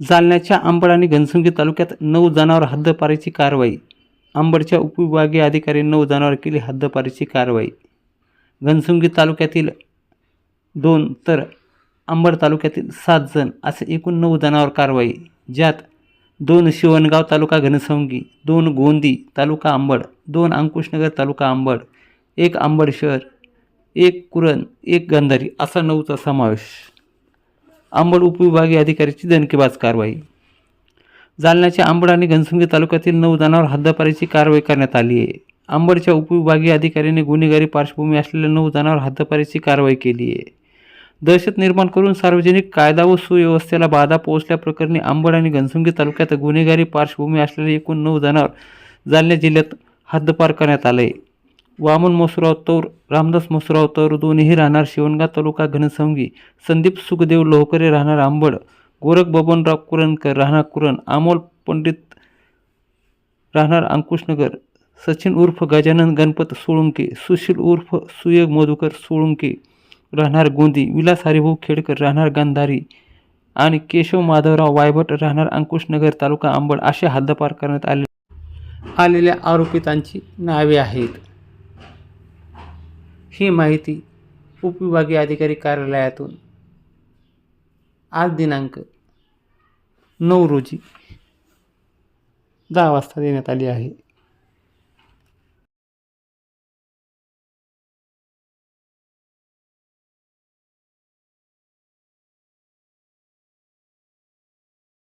जालन्याच्या अंबड आणि घनसंगी तालुक्यात नऊ जनावर हद्दपारीची कारवाई. अंबडच्या उपविभागीय अधिकारी नऊ जनावर केली हद्दपारीची कारवाई. घनसंगी तालुक्यातील दोन तर अंबड तालुक्यातील सात जण असे एकूण नऊ जनावर कारवाई ज्यात दोन शिवणगाव तालुका घनसंगी दोन गोंदी तालुका अंबड दोन अंकुशनगर तालुका अंबड एक अंबड शहर एक कुरण एक गंधारी असा नऊचा समावेश. अंबड उपविभागीय अधिकाऱ्याची दणकेबाज कारवाई. जालन्याच्या अंबड आणि घनसंगी तालुक्यातील नऊ जणांवर हद्दपारीची कारवाई करण्यात आली आहे. अंबडच्या उपविभागीय अधिकाऱ्याने गुन्हेगारी पार्श्वभूमी असलेल्या नऊ जणांवर हद्दपारीची कारवाई केली आहे. दहशत निर्माण करून सार्वजनिक कायदा व सुव्यवस्थेला बाधा पोहोचल्याप्रकरणी अंबड आणि घनसुंगी तालुक्यात गुन्हेगारी पार्श्वभूमी असलेले एकूण नऊ जणांवर जालना जिल्ह्यात हद्दपार करण्यात आले. वामन मसुराव तौर रामदास मसुराव तौर दोन्हीही राहणार शिवणगा तालुका घनसंगी. संदीप सुखदेव लोहकरे राहणार आंबड. गोरख बबनराव कुरणकर राहणार कुरण. अमोल पंडित राहणार अंकुशनगर. सचिन उर्फ गजानन गणपत सोळुंके. सुशील उर्फ सुयोग मधुकर सोळुंके राहणार गोंदी. विलास हरिभाऊ खेडकर राहणार गांधारी आणि केशव माधवराव वायभट राहणार अंकुशनगर तालुका आंबड असे हद्दपार करण्यात आले आलेल्या आरोपितांची नावे आहेत. ही माहिती उपविभागीय अधिकारी कार्यालयातून आज दिनांक नऊ रोजी दहा वाजता देण्यात आली आहे.